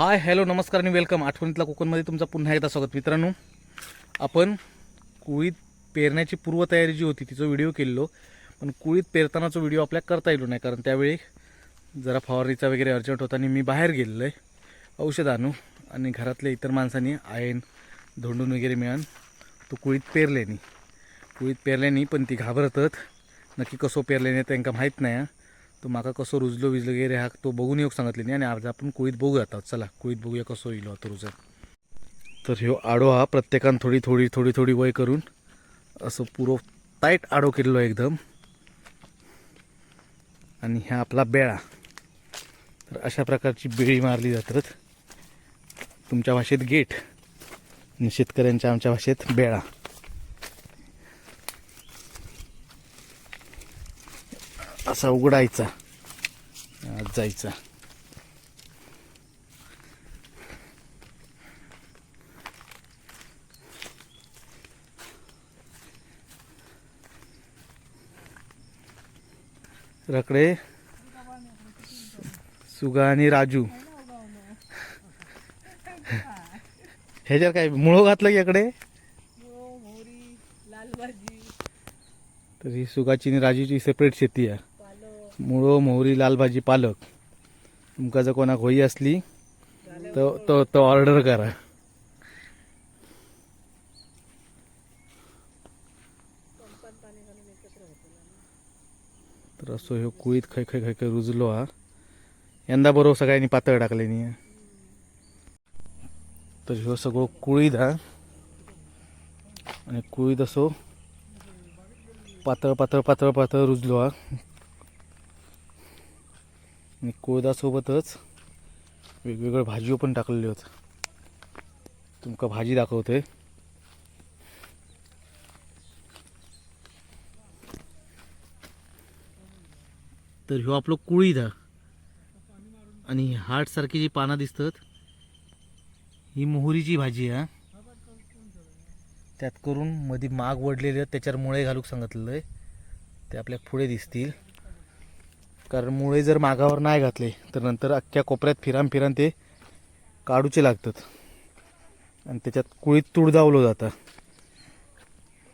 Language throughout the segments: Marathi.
हाय हॅलो नमस्कार आणि वेलकम. आठवणीतला कोकणमध्ये तुमचं पुन्हा एकदा स्वागत. मित्रांनो आपण कुळीत पेरण्याची पूर्वतयारी जी होती तिचा व्हिडिओ केलेलो. पण कुळीत पेरतानाचा व्हिडिओ आपल्या करता येलो नाही कारण त्यावेळी जरा फवारणीचा वगैरे अर्जंट होता आणि मी बाहेर गेलेलो आहे औषध आणू आणि घरातल्या इतर माणसांनी आयन धोंडून वगैरे मिळून तो कुळीत पेरल्यानी. कुळीत पेरल्यानी पण ती घाबरतत नक्की कसं पेरल्याने त्यांना माहीत नाही तो माका कसो रुजलो विजलो वगैरे हा तो बघून येऊ सांगितले न्ही आणि आज आपण कुळीत बघूया आता. चला कुळीत बघूया कसो येईल तो रुजत. तर ह्यो आडो हा प्रत्येकान थोडी थोडी थोडी थोडी वय करून असं पुरो टाईट आडो केलेलो एकदम. आणि ह्या आपला बेळा. तर अशा प्रकारची बेळी मारली जातात. तुमच्या भाषेत गेट आणि शेतकऱ्यांच्या आमच्या भाषेत बेळा. असा उघडायचा. आत जायचा. रकडे. सुगा आणि राजू. ह्याच्यावर काय मुळो घातलं की भाजी तर ही सुगाची आणि राजूची सेपरेट शेती आहे. मुळो मोहरी लाल भाजी पालक. तुमका जर कोणाक होई असली तर तो तो ऑर्डर करा. तर असो ह्यो कुळीत खै खै खै खै रुजलो हा. यंदा बरोबर सगळ्यांनी पातळ टाकले न्ही तर ह्यो सगळं कुळीत हा. आणि कुळीत असो पातळ पातळ पातळ पातळ रुजलो हा. आणि कोळदासोबतच वेगवेगळ्या भाज्यो पण टाकलेल्यो होत. तुमका भाजी दाखवते. तर ह्यो आपलो कुळीद हा आणि हार्टसारखी जी पानं दिसतात ही मोहरीची भाजी आहे हा. त्यात करून मध्ये माग वडलेले आहेत त्याच्यावर मुळे घालूक सांगितलेलं आहे. ते आपल्या पुढे दिसतील. कारण मुळे जर मागावर नाही घातले तर नंतर अख्ख्या कोपऱ्यात फिरान फिरान ते काढूचे लागतात. आणि त्याच्यात कुळीत तूड जावलं जातं.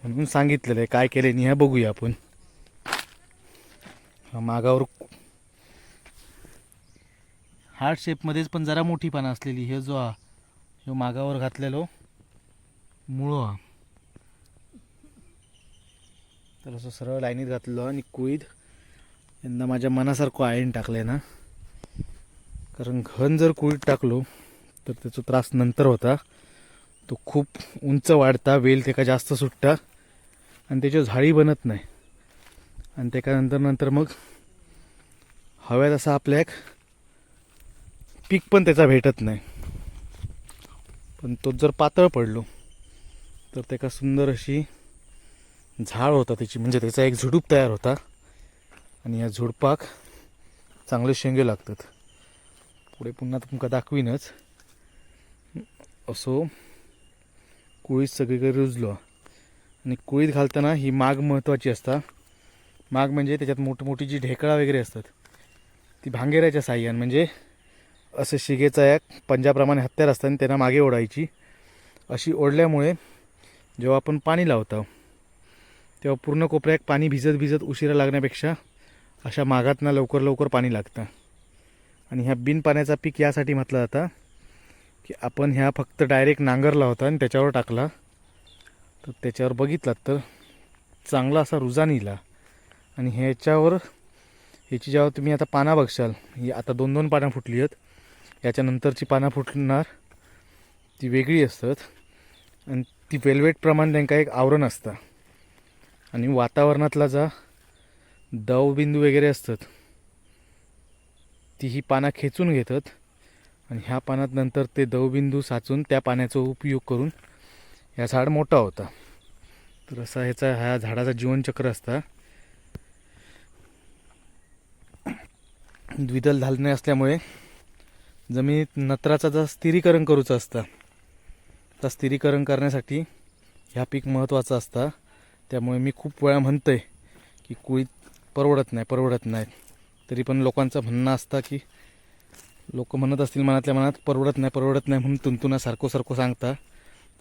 म्हणून सांगितलेलं आहे काय केले नाही ह्या बघूया आपण. मागावर हार्ट शेपमध्येच पण जरा मोठी पानं असलेली हे जो हा ह्यो मागावर घातलेलो मुळो हा. तर असं सरळ लाईनीत घातलेलो आणि कुळीत यंदा माझ्या मनासारखं आयन आहे ना. कारण घन जर कुळीत टाकलो तर त्याचा त्रास नंतर होता. तो खूप उंच वाढता वेल त्याका जास्त सुटता आणि त्याच्या झाडी बनत नाही. आणि त्याच्यानंतर नंतर मग हव्यात असा आपल्या एक पीक पण त्याचा भेटत नाही. पण तो जर पातळ पडलो तर त्याका सुंदर अशी झाड होता त्याची. म्हणजे त्याचा एक झुडूप तयार होता. आणि या झुडपाक चांगले शेंगे लागतात. पुढे पुन्हा तुमका दाखवीनच. असो कुळीत सगळीकडे रुजलो. आणि कुळीत घालताना ही माग महत्त्वाची असता. माग म्हणजे त्याच्यात मोठमोठी जी ढेकळा वगैरे असतात ती भांगेऱ्याच्या साह्यान. म्हणजे असं शिगेचा एक पंजाप्रमाणे हत्यार असताना आणि त्यांना मागे ओढायची. अशी ओढल्यामुळे जेव्हा आपण पाणी लावतो तेव्हा पूर्ण कोपऱ्यात पाणी भिजत भिजत उशिरा लागण्यापेक्षा अशा मागातनं लवकर लवकर पाणी लागतं. आणि ह्या बिन पाण्याचा पीक यासाठी म्हटलं जातं की आपण ह्या फक्त डायरेक्ट नांगरला होता आणि त्याच्यावर टाकला. तर त्याच्यावर बघितलात तर चांगला असा रुजान येला आणि ह्याच्यावर ह्याची जेव्हा तुम्ही आता पाना बघशाल ही आता दोन दोन पानं फुटली आहेत. याच्यानंतरची पानं फुटणार ती वेगळी असतात. आणि ती वेल्वेटप्रमाणे त्यांना एक आवरण असतं. आणि वातावरणातला जा दवबिंदू वगैरे असतात ती ही पानं खेचून घेतात आणि ह्या पानात नंतर ते दवबिंदू साचून त्या पाण्याचा उपयोग करून ह्या झाड मोठा होता. तर असा ह्याचा ह्या झाडाचा जीवनचक्र असता. द्विदल धालणे असल्यामुळे जमिनीत नत्राचा जर स्थिरीकरण करूचं असतं तर स्थिरीकरण करण्यासाठी ह्या पीक महत्त्वाचं असतं. त्यामुळे मी खूप वेळा म्हणतो आहे की कुळीत परवडत नाही परवडत नाही तरी पण लोकांचं म्हणणं असतं की लोक म्हणत असतील मनातल्या मनात परवडत नाही परवडत नाही म्हणून तुंतुना सारखं सारखं सांगता.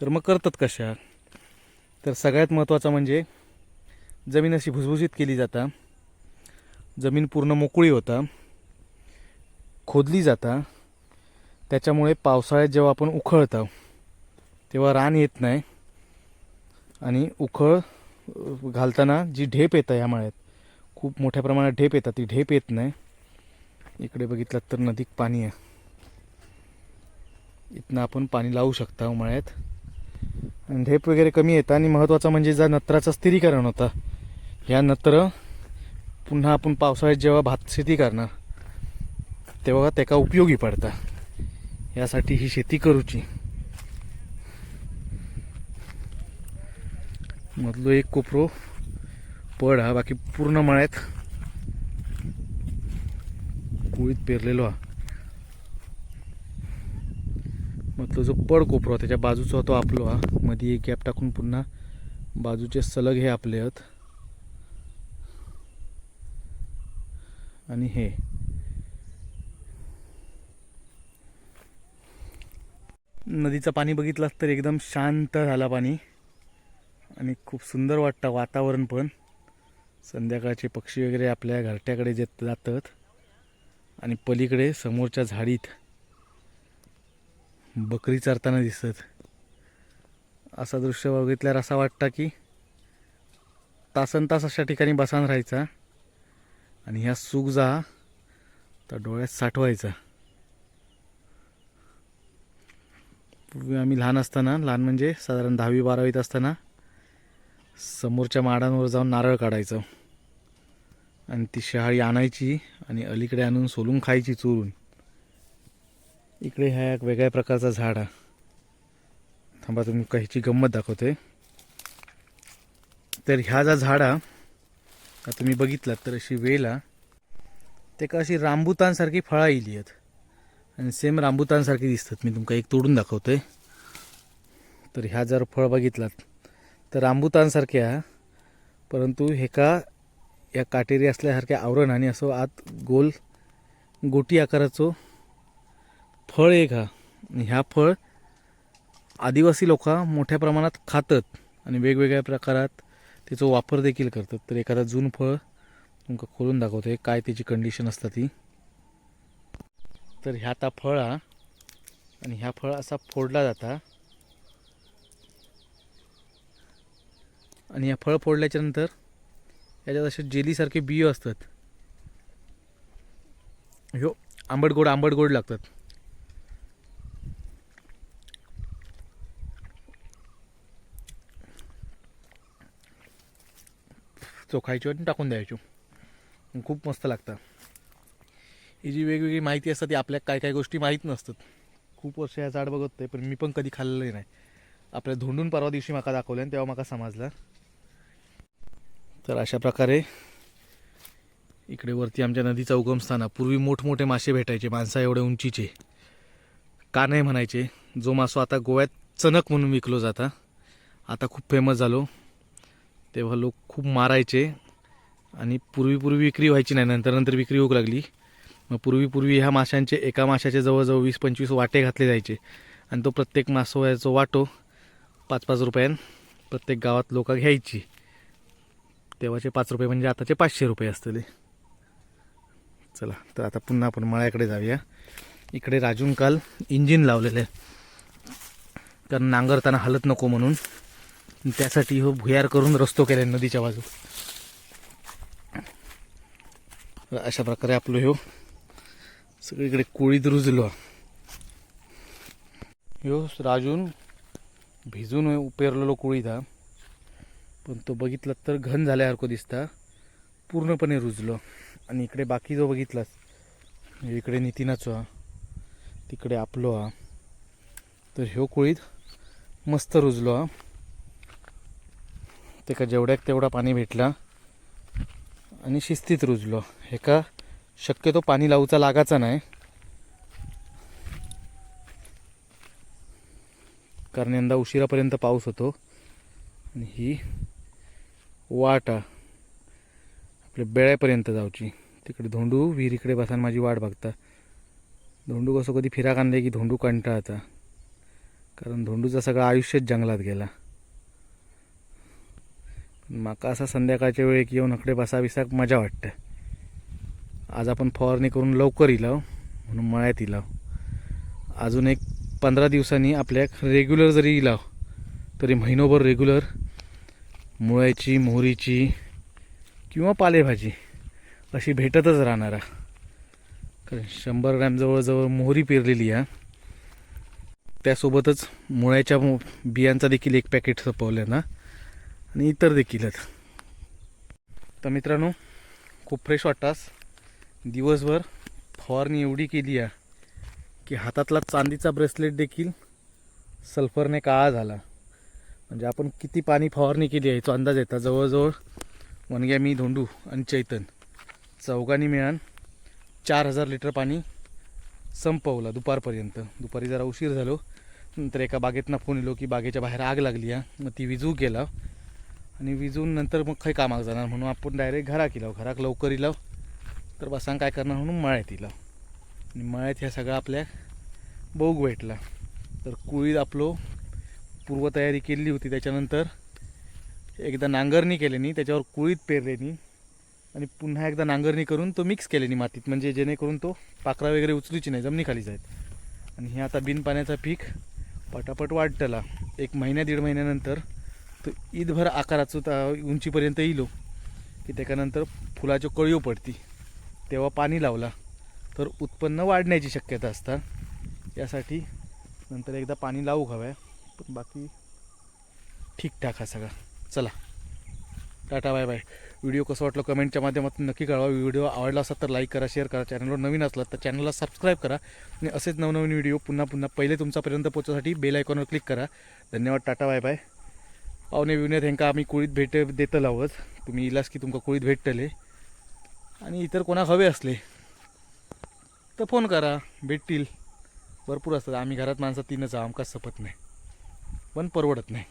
तर मग करतात कशा? तर सगळ्यात महत्त्वाचं म्हणजे जमीन अशी भुसभुशीत केली जाता. जमीन पूर्ण मोकळी होता. खोदली जाता. त्याच्यामुळे पावसाळ्यात जेव्हा आपण उखळतो तेव्हा रान येत नाही. आणि उखळ घालताना जी ढेप येतं या मळ्यात खूप मोठ्या प्रमाणात ढेप येतात. ती ढेप येत नाही. इकडे बघितलं तर नदीत पाणी आहे. इथनं आपण पाणी लावू शकता उमाळ्यात आणि ढेप वगैरे कमी येतं. आणि महत्त्वाचं म्हणजे ज्या नत्राचं स्थिरीकरण होतं ह्या नत्र पुन्हा आपण पावसाळ्यात जेव्हा भात शेती करणार तेव्हा त्याका उपयोगी पडता? यासाठी ही शेती करूची. मधलो एक कोपरो पड हा बाकी पूर्ण मळ्यात. कुळीत पेरलेलो हा. मधलो जो पड कोपरा हा, त्याच्या बाजूचा तो आपलो हा. मध्ये एक गॅप टाकून पुन्हा बाजूचे सलग हे आपले आहेत. आणि हे. नदीचं पाणी बघितलं तर एकदम शांत झाला पाणी. आणि खूप सुंदर वाटतं वातावरण पण. संध्याकाळचे पक्षी वगैरे आपल्या घरट्याकडे जेत जातात आणि पलीकडे समोरच्या झाडीत बकरी चरताना दिसत असा दृश्य बघितल्यावर असा वाटतं की तासन तास अशा ठिकाणी बसान राहायचा आणि ह्या सुख जा तर डोळ्यात साठवायचा. पूर्वी आम्ही लहान असताना लहान म्हणजे साधारण दहावी बारावीत असताना समोरच्या माडांवर जाऊन नारळ काढायचं. आणि ती शहाळी आणायची आणि अलीकडे आणून सोलून खायची चोरून. इकडे ह्या एक वेगळ्या प्रकारचा झाड हा थांबा तुम्ही काहीची गंमत दाखवते. तर ह्या जा झाड हा का तुम्ही बघितलात तर अशी वेला हा ते का अशी रांबुतांसारखी फळा येयली आहेत. आणि सेम रांबुतांसारखी दिसतात. मी तुमका एक तोडून दाखवतोय तर ह्या जर फळ बघितलात तर रांबुतांसारख्या परंतु एका या काटेरी असल्यासारख्या आवरण आणि असं आत गोल गोटी आकाराचं फळ एक हा. आणि ह्या फळ आदिवासी लोक मोठ्या प्रमाणात खातात आणि वेगवेगळ्या प्रकारात त्याचा वापर देखील करतात. तर एखादा जून फळ तुमका खोलून दाखवतो. आहे काय त्याची कंडिशन असता ती? तर ह्या आता फळ हा. आणि ह्या फळ असा फोडला जाता. आणि या फळ फोडल्याच्या नंतर याच्यात असे जेलीसारखे बियो असतात. ह्यो आंबट गोड आंबट गोड लागतात. चोखायची आणि टाकून द्यायची. खूप मस्त लागतं ही जी वेगवेगळी माहिती असतात ती आपल्या काय काय गोष्टी माहीत नसतात. खूप वर्ष या झाड बघत आहे पण मी पण कधी खाल्लेलं नाही. आपल्या धोंडून परवा दिवशी माका दाखवलं आणि तेव्हा माका समजलं. तर अशा प्रकारे इकडे वरती आमच्या नदीचा उगमस्थान पूर्वी मोठमोठे मासे भेटायचे माणसा एवढे उंचीचे. का नाही म्हणायचे जो मासो आता गोव्यात चणक म्हणून विकलो जाता आता खूप फेमस झालो. तेव्हा लोक खूप मारायचे आणि पूर्वी पूर्वी विक्री व्हायची नाही नंतर नंतर विक्री होऊ लागली. मग पूर्वी पूर्वी ह्या माशांचे एका माशाचे जवळजवळ वीस पंचवीस वाटे घातले जायचे. आणि तो प्रत्येक मासोळ्याचा वाटो पाच पाच रुपयान प्रत्येक गावात लोक घ्यायची. तेव्हाचे पाच रुपये म्हणजे आताचे पाचशे रुपये असतले. चला तर आता पुन्हा आपण मळ्याकडे जाऊया. इकडे राजून काल इंजिन लावलेलं. आहे कारण नांगरताना हलत नको म्हणून. त्यासाठी हो भुयार करून रस्तो केला नदीच्या बाजू. अशा प्रकारे आपलं ह्यो सगळीकडे कोळीत रुजलो ह्यो राजून भिजून उपेरलेलो कोळीत हा पण तो बघितला तर घन झाल्यासारखं दिसता. पूर्णपणे रुजलो. आणि इकडे बाकी जो बघितलास म्हणजे इकडे नितीनाचो हा तिकडे आपलो हा तर ह्यो कोळीत मस्त रुजलो हा. त्याका जेवढ्याक तेवढा पाणी भेटला आणि शिस्तीत रुजलो. एका शक्यतो पाणी लावूचा लागाचा नाही. कारण यंदा उशिरापर्यंत पाऊस होतो. आणि ही वाट आपल्या बेळ्यापर्यंत जाऊची. तिकडे धोंडू विहिरीकडे बसान माझी वाट बघता. धोंडू कसं कधी फिराक आणले की धोंडू कंटाळता. कारण धोंडूचं सगळं आयुष्यच जंगलात गेला. माका असा संध्याकाळच्या वेळेक येऊन हकडे बसा बिसाक मजा वाटते. आज आपण फवारणी करून लवकर इलाव म्हणून मळ्यात इलाव. अजून एक पंधरा दिवसांनी आपल्याक रेग्युलर जरी इलाव तरी महिनोभर रेग्युलर मुळ्याची मोहरीची किंवा पालेभाजी अशी भेटतच राहणार. कारण शंभर ग्रॅम जवळजवळ मोहरी पेरलेली आहे. त्यासोबतच मुळ्याच्या मो- बियांचा देखील एक पॅकेट सपवलं ना. आणि इतर देखीलच तर मित्रांनो खूप फ्रेश वाटतास. दिवसभर फवारणी एवढी केली आहे की हातातला चांदीचा ब्रेसलेट देखील सल्फरने काळा झाला. म्हणजे आपण किती पाणी फवारणी केली आहे याचा अंदाज येतात जवळजवळ वनग्या मी धोंडू आणि चैतन. चौघांनी मिळून चार हजार लिटर पाणी संपवलं दुपारपर्यंत. दुपारी जरा उशीर झालो. नंतर एका बागेतनं फोन येलो की बागेच्या बाहेर आग लागली आहे मग ती विजू गेला. आणि विजून नंतर मग काही कामाक जाणार म्हणून आपण डायरेक्ट घराक इलाव घराक लवकर इलाव तर बसांग काय करणार म्हणून मळ्यात इलाव आणि मळ्यात ह्या सगळं आपल्या बोग भेटला तर कुळीत आपलो पूर्वतयारी केलेली होती त्याच्यानंतर. एकदा नांगरणी केल्यानी त्याच्यावर कुळीत पेरलेनी आणि पुन्हा एकदा नांगरणी करून तो मिक्स केल्यानी मातीत म्हणजे जेणेकरून तो पाखरा वगैरे उचलूची नाही जमिनीखाली जायत आणि हे आता बिनपाण्याचा पीक पटापट वाढतला. एक महिन्या दीड महिन्यानंतर तो ईदभर आकाराचं त्या उंचीपर्यंत येलो की त्याच्यानंतर फुलाच्या कळीव पडती. तेव्हा पाणी लावला. तर उत्पन्न वाढण्याची शक्यता असता. यासाठी नंतर एकदा पाणी लावू हवं आहे पण बाकी ठीकठाक हा सगळा. चला. Tata bye bye. व्हिडिओ कसं वाटलं कमेंटच्या माध्यमातून नक्की कळवा. व्हिडिओ आवडला असेल तर लाईक करा शेअर करा. चॅनलवर नवीन असला तर चॅनलला सबस्क्राईब करा. आणि असेच नवनवीन व्हिडिओ पुन्हा पुन्हा पहिले तुमच्यापर्यंत पोहोचण्यासाठी बेल आयकॉनवर क्लिक करा. धन्यवाद टाटा बाय बाय. पाहुणे विवण्यात हेंका आम्ही कुळीत भेट देतल आहोत. तुम्ही इलास की तुमका कुळीत भेटतले. आणि इतर कोणाक हवे असले तर फोन करा. भेटतील. भरपूर असतात. आम्ही घरात माणसं तीनच आहो आमकाच सपत नाही. पण परवडत नाही.